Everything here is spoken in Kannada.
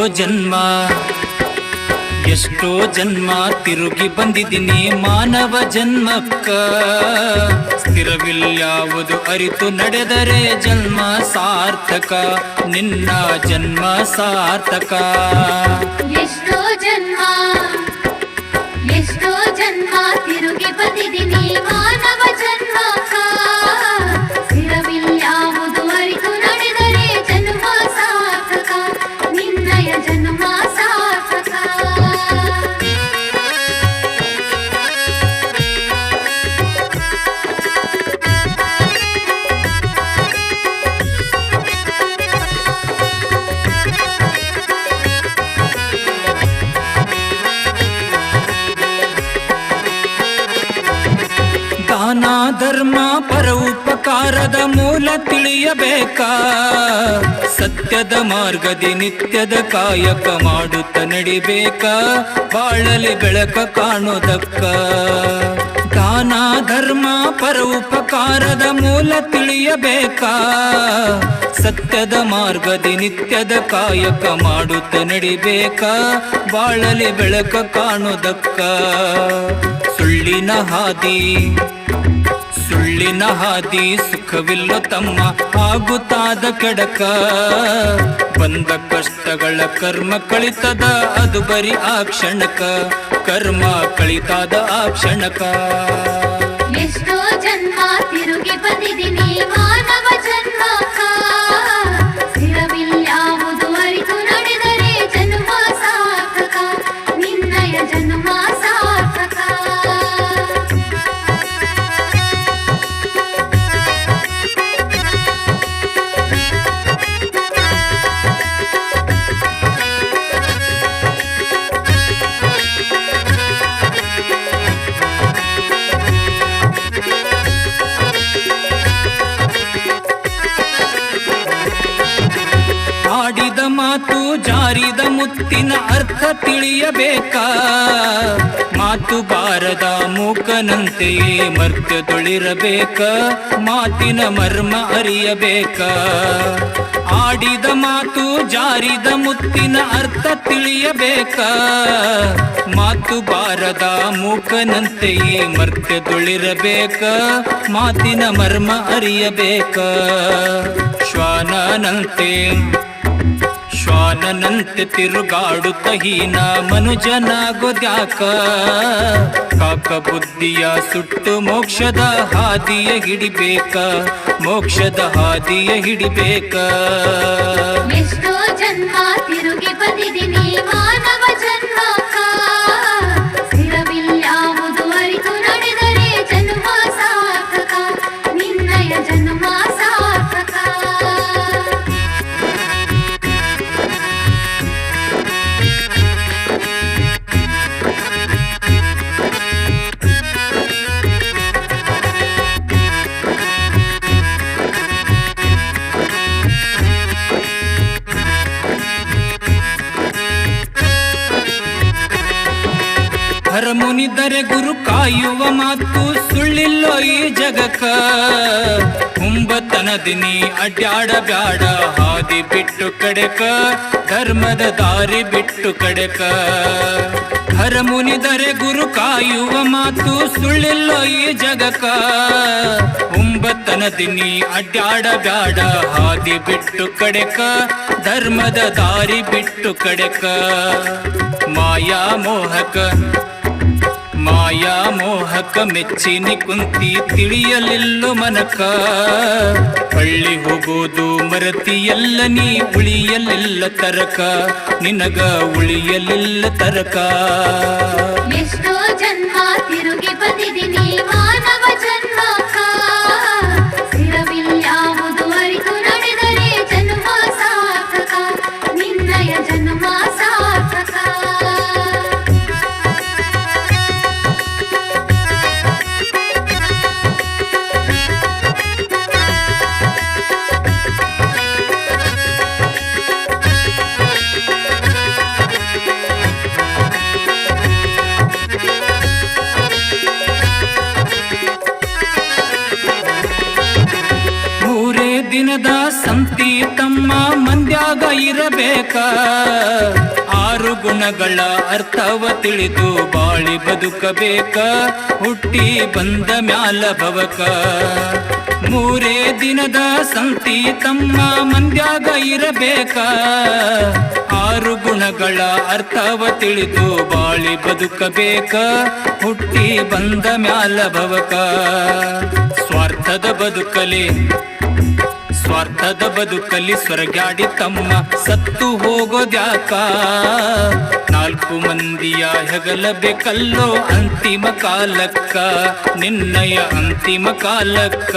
ಎಷ್ಟೋ ಜನ್ಮ ಎಷ್ಟೋ ಜನ್ಮ ತಿರುಗಿ ಬಂದಿದ್ದೀನಿ ಮಾನವ ಜನ್ಮಕ್ಕ. ಸ್ಥಿರವಿಲ್ಯಾವುದು ಅರಿತು ನಡೆದರೆ ಜನ್ಮ ಸಾರ್ಥಕ, ನಿನ್ನ ಜನ್ಮ ಸಾರ್ಥಕ. ಎಷ್ಟೋ ಜನ್ಮ ಎಷ್ಟೋ ಜನ್ಮ ತಿರುಗಿ ಬಂದಿದ್ದೀನಿ ಮಾನವ ಜನ್ಮಕ್ಕ. ಧರ್ಮ ಪರ ಉಪಕಾರದ ಮೂಲ ತಿಳಿಯಬೇಕಾ? ಸತ್ಯದ ಮಾರ್ಗದಿ ನಿತ್ಯದ ಕಾಯಕ ಮಾಡುತ್ತ ನಡಿಬೇಕ? ಬಾಳಲಿ ಬೆಳಕ ಕಾಣೋದಕ್ಕ? ದಾನ ಧರ್ಮ ಪರೋಪಕಾರದ ಮೂಲ ತಿಳಿಯಬೇಕಾ? ಸತ್ಯದ ಮಾರ್ಗದಿ ನಿತ್ಯದ ಕಾಯಕ ಮಾಡುತ್ತ ನಡಿಬೇಕ? ಬಾಳಲಿ ಬೆಳಕ ಕಾಣುದಕ್ಕ ಸುಳ್ಳಿನ ಹಾದಿ ಸುಳ್ಳಿನ ಹಾದಿ ಸುಖವಿಲ್ಲ ತಮ್ಮ ಆಗುತ್ತಾದ ಕೆಡಕ. ಬಂದ ಕಷ್ಟಗಳ ಕರ್ಮ ಕಳಿತದ, ಅದು ಬರಿ ಆ ಕ್ಷಣಕ. ಕರ್ಮ ಕಳಿತಾದ ಆ ಕ್ಷಣಕ. ಎಷ್ಟೋ ಜನ್ಮ ಮಾತು ಜಾರಿದ ಮುತ್ತಿನ ಅರ್ಥ ತಿಳಿಯಬೇಕಾ? ಮಾತು ಬಾರದ ಮೂಕನಂತೆಯೇ ಮರ್ತ್ಯದೊಳಿರಬೇಕ ಮಾತಿನ ಮರ್ಮ ಅರಿಯಬೇಕ? ಆಡಿದ ಮಾತು ಜಾರಿದ ಮುತ್ತಿನ ಅರ್ಥ ತಿಳಿಯಬೇಕ? ಮಾತು ಬಾರದ ಮೂಕನಂತೆಯೇ ಮರ್ತ್ಯದೊಳಿರಬೇಕ ಮಾತಿನ ಮರ್ಮ ಅರಿಯಬೇಕ? ಶ್ವಾನನಂತೆ ಶ್ವಾನನಂತೆ ತಿರುಗಾಡುತ್ತ ಹೀನ ಮನುಜನಾಗೋದ್ಯಾಕ ಕಾಕ ಬುದ್ಧಿಯ ಸುಟ್ಟು ಮೋಕ್ಷದ ಹಾದಿಯ ಹಿಡಿಬೇಕ? ಮೋಕ್ಷದ ಹಾದಿಯ ಹಿಡಿಬೇಕ? ಎಷ್ಟೋ ಜನ್ಮ ತಿರುಗಿ ಬಂದಿದ್ದೀನಿ ಮಾನವ ಹರಮುನಿದರೆ ಗುರು ಕಾಯುವ ಮಾತು ಸುಳ್ಳಿಲ್ಲೋ ಈ ಜಗಕ ಕುಂಬತನದಿನಿ ಅಡ್ಯಾಡ ಬ್ಯಾಡ ಹಾದಿ ಬಿಟ್ಟು ಕಡೆಕ, ಧರ್ಮದ ದಾರಿ ಬಿಟ್ಟು ಕಡೆಕ. ಹರಮುನಿದರೆ ಗುರು ಕಾಯುವ ಮಾತು ಸುಳ್ಳಿಲ್ಲೋ ಈ ಜಗಕ ಒಂಬತ್ತನದಿನಿ ಅಡ್ಯಾಡ ಬ್ಯಾಡ ಹಾದಿ ಬಿಟ್ಟು ಕಡೆಕ, ಧರ್ಮದ ದಾರಿ ಬಿಟ್ಟು ಕಡೆಕ. ಮಾಯಾ ಮೋಹಕ ಮಾಯಾ ಮೋಹಕ ಮೆಚ್ಚಿನಿ ಕುಂತಿ ತಿಳಿಯಲಿಲ್ಲೋ ಮನಕ. ಹಳ್ಳಿ ಹೋಗೋದು ಮರತಿಯಲ್ಲ, ನೀ ಉಳಿಯಲಿಲ್ಲ ತರಕ. ನಿನಗ ಉಳಿಯಲಿಲ್ಲ ತರಕ. ಎಷ್ಟೋ ಜನ್ಮ ತಿರುಗಿ ಬಂದಿದ್ದೀನಿ ದಿನದ ಸಂತಿ ತಮ್ಮ ಮಂದ್ಯಾಗ ಇರಬೇಕ. ಆರು ಗುಣಗಳ ಅರ್ಥವ ತಿಳಿದು ಬಾಳಿ ಬದುಕಬೇಕ. ಹುಟ್ಟಿ ಬಂದ ಮ್ಯಾಲ ಭವಕ. ಮೂರೇ ದಿನದ ಸಂತಿ ತಮ್ಮ ಮಂದ್ಯಾಗ ಇರಬೇಕ. ಆರು ಗುಣಗಳ ಅರ್ಥವ ತಿಳಿದು ಬಾಳಿ ಬದುಕಬೇಕ. ಹುಟ್ಟಿ ಬಂದ ಮ್ಯಾಲ ಭವಕ. ಸ್ವಾರ್ಥದ ಬದುಕಲಿ ಸ್ವಾರ್ಥದ ಬದುಕಲ್ಲಿ ಸ್ವರ್ಗಾಡಿ ತಮ್ಮ ಸತ್ತು ಹೋಗೋದ್ಯಾಕ? ನಾಲ್ಕು ಮಂದಿಯ ಹೆಗಲಬೇಕಲ್ಲೋ ಅಂತಿಮ ಕಾಲಕ್ಕ? ನಿನ್ನಯ ಅಂತಿಮ ಕಾಲಕ್ಕ?